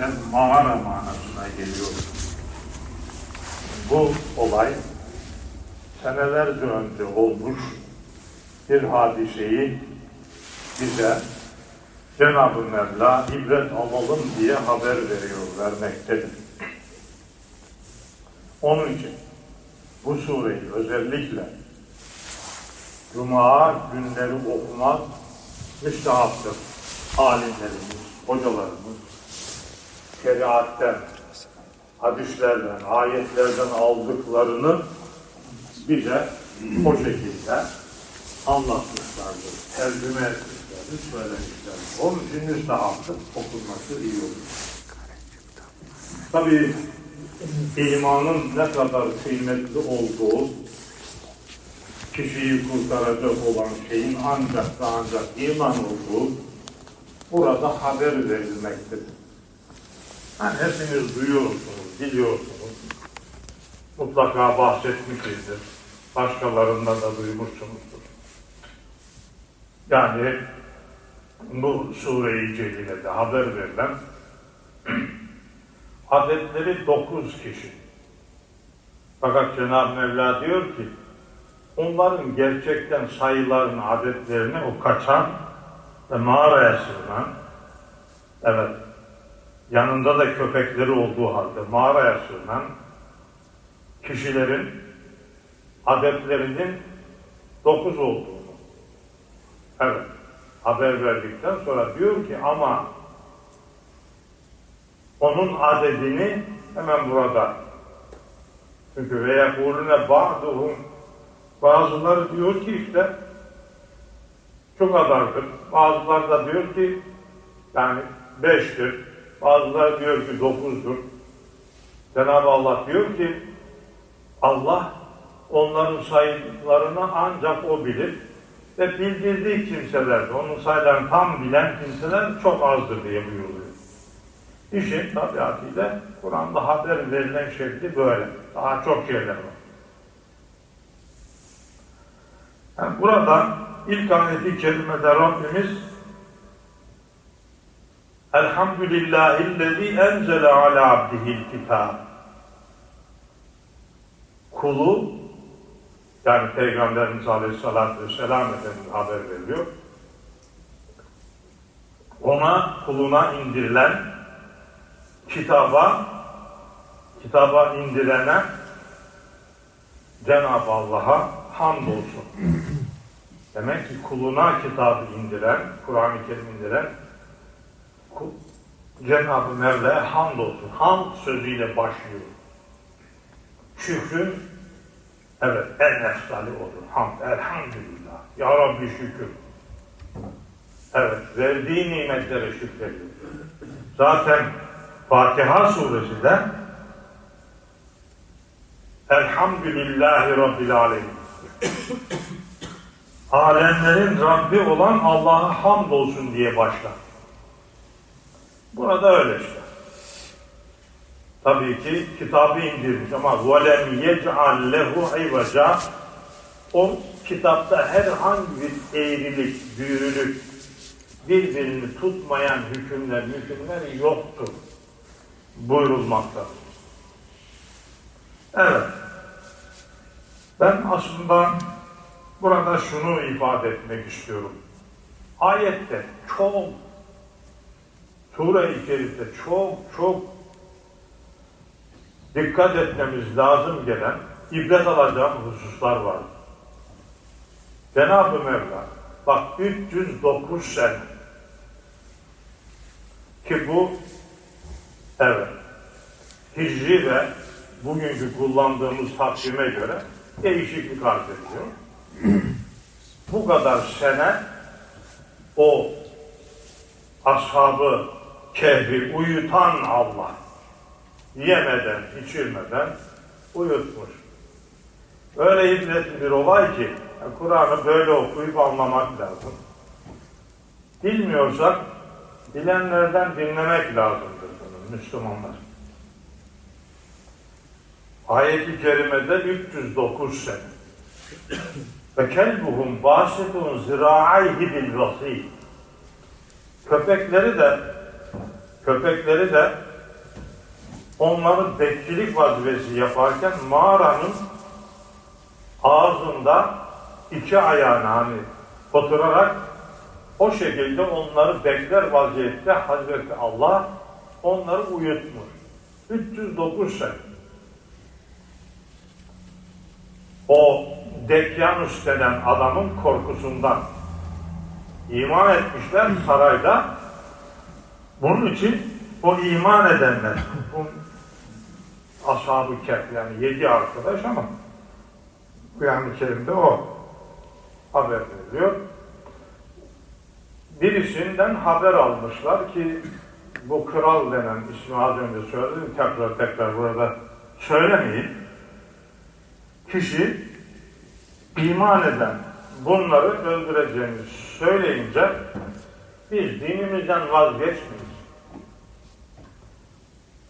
geçen mağara manasına geliyor. Bu olay senelerce önce olmuş bir hadiseyi bize Cenab-ı Mevla ibret alalım diye haber veriyor, vermektedir. Onun için bu sureyi özellikle Cuma günleri okumak müstahaptır. Alimlerimiz, hocalarımız, şeriatten, hadislerden, ayetlerden aldıklarını bize o şekilde anlatmışlardır, tercüme etmişlerdir, söylemişlerdir. Onun için müstahaptır, okunması iyi olur. Tabii imanın ne kadar kıymetli olduğu, kişiyi kurtaracak olan şeyin ancak ve ancak iman olduğu burada haber verilmektedir. Yani hepiniz duyuyorsunuz, biliyorsunuz. Mutlaka bahsetmişizdir. Başkalarından da duymuşsunuzdur. Yani bu sure-i celilede haber verilen adetleri dokuz kişi. Fakat Cenab-ı Mevla diyor ki onların gerçekten sayılarını, adetlerini o kaçan ve mağaraya sığınan evet yanında da köpekleri olduğu halde mağaraya sığınan kişilerin adetlerinin dokuz olduğunu evet haber verdikten sonra diyor ki ama onun adedini hemen burada çünkü ve yekulune ba'duhum bazıları diyor ki işte şu kadardır. Bazıları da diyor ki yani beştir. Bazıları diyor ki dokuzdur. Cenab-ı Allah diyor ki Allah onların sayılarını ancak o bilir. Ve bildirdiği kimseler onun sayılarını tam bilen kimseler çok azdır diye buyuruyor. İşin tabiatıyla Kur'an'da haber verilen şekli böyle. Daha çok şeyler var. Yani burada ilk ayeti kerimede Rabbimiz Elhamdülillahillezî enzele ala abdihil kitab kulu yani Peygamberimiz Aleyhisselatü Vesselam Efendimiz haber veriyor. Ona kuluna indirilen kitaba kitaba indirene Cenab-ı Allah'a hamdolsun. Demek ki kuluna kitabı indiren, Kur'an-ı Kerim indiren Cenab-ı Mevla'ya hamdolsun. Hamd sözüyle başlıyor. Şükrün evet en efsali odur. Hamd. Elhamdülillah. Ya Rabbi şükür. Evet. Verdiği nimetlere şükrediyor. Zaten Fatiha suresinde Elhamdülillahi Rabbil Alemin. Alemlerin Rabbi olan Allah'a hamdolsun diye başlar. Burada öyle işte. Tabii ki kitabı indirmiş ama وَلَمْ يَجْعَلْ لَهُ عِوَجًا O kitapta herhangi bir eğrilik, büyürülük, birbirini tutmayan hükümler, hükümler yoktur buyurulmakta. Evet. Ben aslında burada şunu ifade etmek istiyorum. Ayette çok Sure-i Şerif'te çok çok dikkat etmemiz lazım gelen ibret alacağım hususlar var. Cenab-ı Mevla bak 309 sene ki bu evet hicri ve bugünkü kullandığımız takvime göre değişiklik arz ediyor. Bu kadar sene o ashabı kehri uyutan Allah yemeden, içilmeden uyutmuş. Öyle ibretli bir olay ki yani Kur'an'ı böyle okuyup anlamak lazım. Bilmiyorsak bilenlerden dinlemek lazımdır bunu Müslümanlar. Ayet-i kerimede 309 sene. Ve kelbuhum basitun zira'ayhi bil vasî. Köpekleri de köpekleri de onları bekçilik vazifesi yaparken mağaranın ağzında iki ayağını hani oturarak o şekilde onları bekler vaziyette Hazreti Allah onları uyutmuş. 309 sene. O Dekyanus denen adamın korkusundan iman etmişler sarayda. Bunun için o iman edenler, bu ashab-ı kehf yani yedi arkadaş ama Kur'an-ı Kerim'de o haber veriliyor. Birisinden haber almışlar ki bu kral denen ismi az önce söyledim tekrar tekrar burada söylemeyin. Kişi iman eden bunları öldüreceğini söyleyince biz dinimizden vazgeçmeyiz.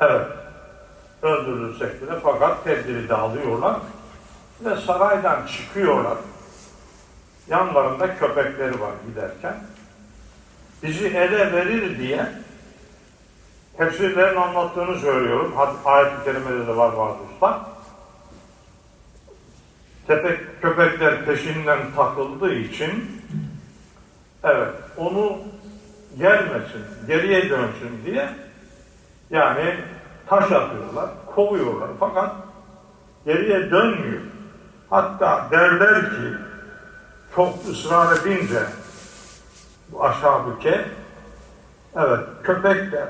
Evet, öldürülsek bile fakat tedbiri de alıyorlar ve saraydan çıkıyorlar. Yanlarında köpekleri var giderken. Bizi ele verir diye tefsirlerin anlattığını söylüyorum. Ayet-i kerimede de var usta. Tepek, köpekler peşinden takıldığı için evet onu gelmesin, geriye dönsün diye yani taş atıyorlar, kovuyorlar fakat geriye dönmüyor. Hatta derler ki çok ısrar edince bu aşağı ke evet köpek de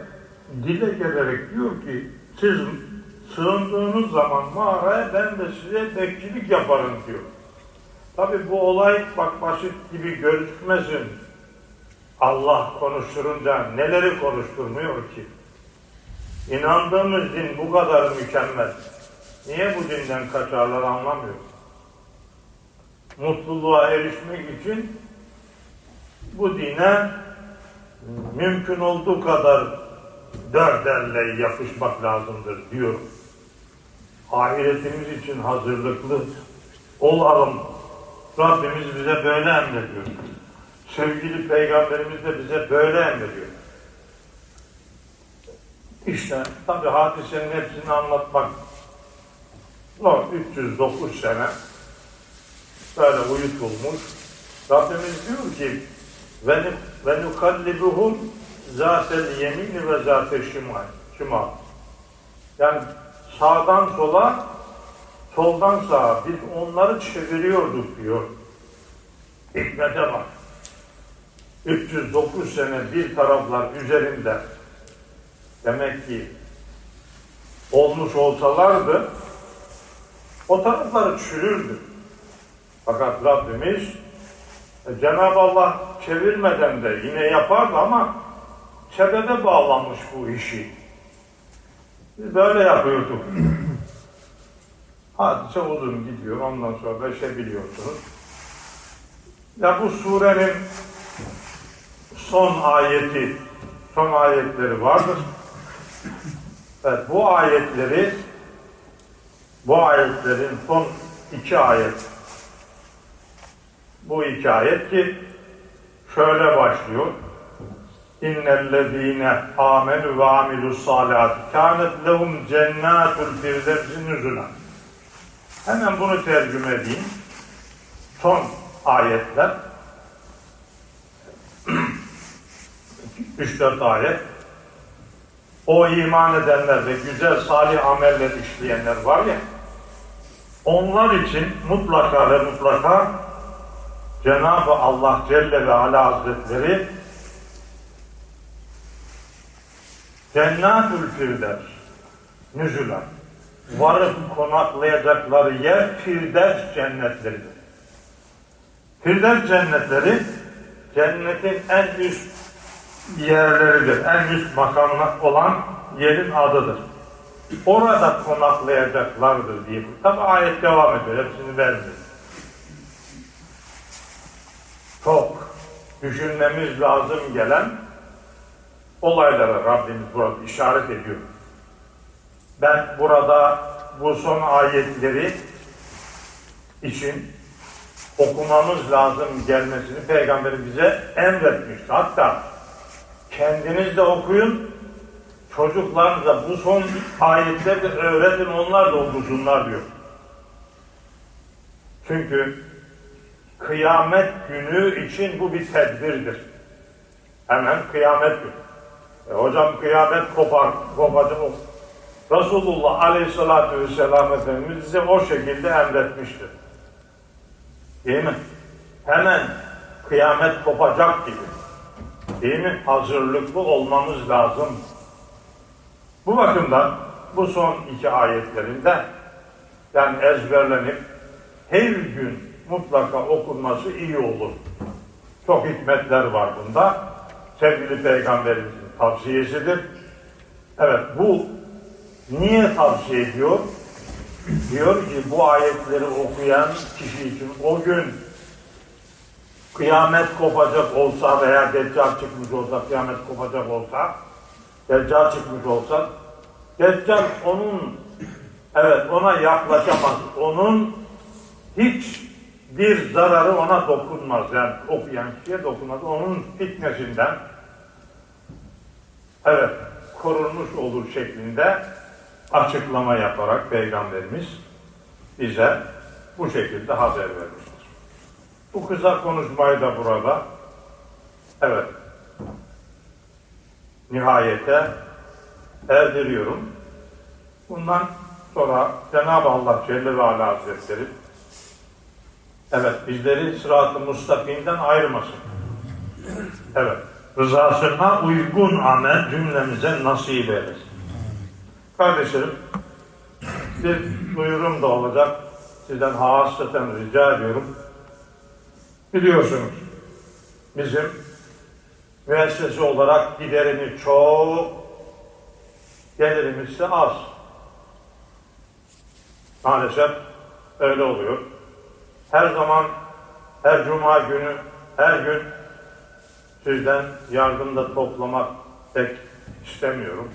dile gelerek diyor ki siz sığındığınız zaman mağaraya ben de size bekçilik yaparım diyor. Tabi bu olay bak basit gibi gözükmesin. Allah konuşturunca neleri konuşturmuyor ki? İnandığımız din bu kadar mükemmel. Niye bu dinden kaçarlar anlamıyorum. Mutluluğa erişmek için bu dine mümkün olduğu kadar dört elle yapışmak lazımdır diyorum. Ahiretimiz için hazırlıklı olalım. Rabbimiz bize böyle emrediyor. Sevgili Peygamberimiz de bize böyle emrediyor. İşte tabi hadisenin hepsini anlatmak zor. 309 sene böyle uyutulmuş. Rabbimiz diyor ki ve nukallibuhum zatel yemini ve zatel şimal. Yani sağdan sola soldan sağa biz onları çeviriyorduk diyor. Hikmete bak. 309 sene bir taraflar üzerinde demek ki olmuş olsalardı o tarafları çürürdü. Fakat Rabbimiz e, Cenab-ı Allah çevirmeden de yine yapardı ama sebebe bağlamış bu işi. Biz böyle yapıyorduk. Hadise uzun gidiyor. Ondan sonra da şey biliyorsunuz. Ya bu surenin son ayeti, son ayetleri vardır. Evet, bu ayetleri bu ayetlerin son iki ayet bu iki ayet ki şöyle başlıyor. İnnellezîne âmenü ve amilus salâti kânet lehum cennâtul firdevsi nüzülen. Hemen bunu tercüme edeyim. Son ayetler. 3-4 ayet. O iman edenler ve güzel salih ameller işleyenler var ya, onlar için mutlaka ve mutlaka Cenab-ı Allah Celle ve Ala Hazretleri Cennetül Firdevs nüzülen varıp konaklayacakları yer Firdevs cennetleridir. Firdevs cennetleri cennetin en üst yerleridir. En üst makamlar olan yerin adıdır. Orada konaklayacaklardır diye. Tabi ayet devam ediyor. Hepsini vermiyor. Çok düşünmemiz lazım gelen olaylara Rabbimiz burada işaret ediyor. Ben burada bu son ayetleri için okumamız lazım gelmesini Peygamber bize emretmişti. Hatta kendiniz de okuyun, çocuklarınıza bu son ayetleri öğretin onlar da okusunlar diyor. Çünkü kıyamet günü için bu bir tedbirdir. Hemen kıyamet günü. E hocam kıyamet kopar, kopacak. Resulullah Aleyhisselatü Vesselam Efendimiz bize o şekilde emretmiştir. Değil mi? Hemen kıyamet kopacak gibi. Değil mi? Hazırlıklı olmamız lazım. Bu bakımdan bu son iki ayetlerinde yani ezberlenip her gün mutlaka okunması iyi olur. Çok hikmetler var bunda. Sevgili Peygamberimizin tavsiyesidir. Evet bu niye tavsiye ediyor? Diyor ki bu ayetleri okuyan kişi için o gün kıyamet kopacak olsa veya deccal çıkmış olsa, kıyamet kopacak olsa, deccal çıkmış olsa, deccal onun, evet ona yaklaşamaz. Onun hiç bir zararı ona dokunmaz. Yani okuyan kişiye dokunmaz. Onun fitnesinden evet korunmuş olur şeklinde açıklama yaparak Peygamberimiz bize bu şekilde haber vermiştir. Bu kısa konuşmayı da burada evet nihayete erdiriyorum. Bundan sonra Cenab-ı Allah Celle ve Ala Hazretleri evet bizleri sırat-ı mustakimden ayırmasın. Evet. Rızasına uygun amel cümlemize nasip eylesin. Kardeşlerim, bir duyurum da olacak. Sizden hasreten rica ediyorum. Biliyorsunuz, bizim müessese olarak giderini çok, gelirimiz ise az. Maalesef öyle oluyor. Her zaman, her cuma günü, her gün sizden yardım da toplamak pek istemiyorum.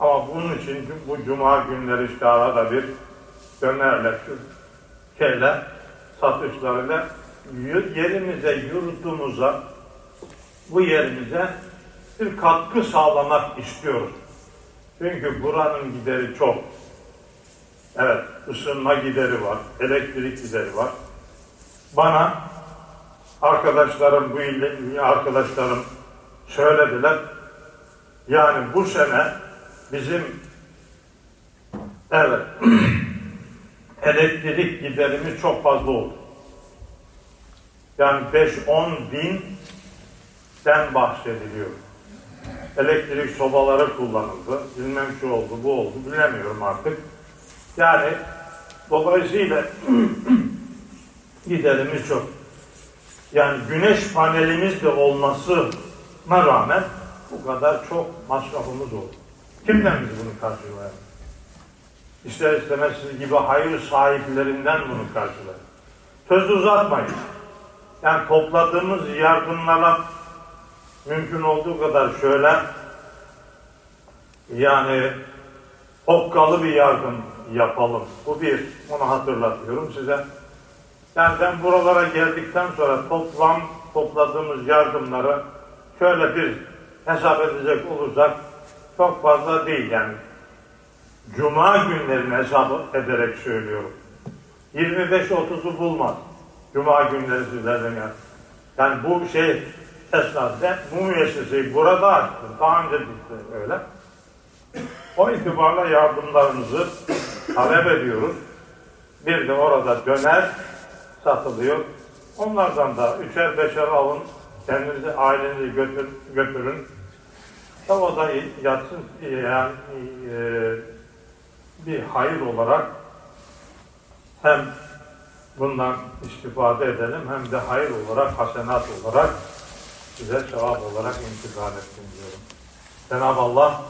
Ama bunun için bu cuma günleri işte arada bir dönerle, şeyle, satışlarıyla yerimize, yurdumuza, bu yerimize bir katkı sağlamak istiyoruz. Çünkü buranın gideri çok. Evet, ısınma gideri var, elektrik gideri var. Bana arkadaşlarım, bu ile arkadaşlarım söylediler. Yani bu sene bizim evet elektrik giderimiz çok fazla oldu. Yani 5-10 binden bahsediliyor. Elektrik sobaları kullanıldı. Bilmem şu oldu, bu oldu. Bilemiyorum artık. Yani dolayısıyla giderimiz çok. Yani güneş panelimiz de olmasına rağmen bu kadar çok masrafımız oldu. Kimden biz bunu karşılayalım? İster istemez gibi hayır sahiplerinden bunu karşılayın. Söz uzatmayın. Yani topladığımız yardımlara mümkün olduğu kadar şöyle yani okkalı bir yardım yapalım. Bu bir, onu hatırlatıyorum size. Yani ben buralara geldikten sonra toplam topladığımız yardımları şöyle bir hesap edecek olursak çok fazla değil yani. Cuma günlerini hesap ederek söylüyorum. 25-30'u bulmaz. Cuma günleri sizlerden yani. Yani bu şey esnasında bu müesseseyi burada açtım. Daha önce bitti öyle. O itibarla yardımlarınızı talep ediyoruz. Bir de orada döner satılıyor. Onlardan da üçer beşer alın. Kendinizi, ailenizi götür, götürün. Tavada yatsın yani e, bir hayır olarak hem bundan istifade edelim hem de hayır olarak, hasenat olarak size sevap olarak intikal etsin diyorum. Cenab-ı Allah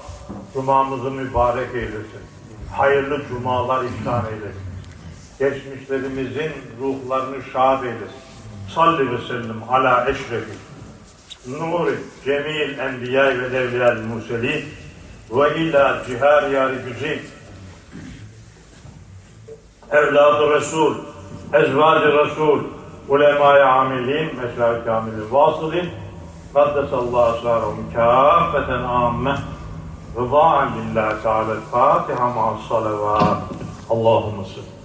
cumamızı mübarek eylesin. Hayırlı cumalar ihsan eylesin. Geçmişlerimizin ruhlarını şad eylesin. Salli ve sellem ala eşrefi nuri cemil enbiya ve evliyal murselin ve ila cihar yari güzin evladı Resul ezvacı Resul ulemaya amilin meşahit kamilin vasılin kaddesallahu asrarahum kâfeten amme Rıdâen lillahi teâlâ. Fatiha ma'as salavat. Allahümme salli.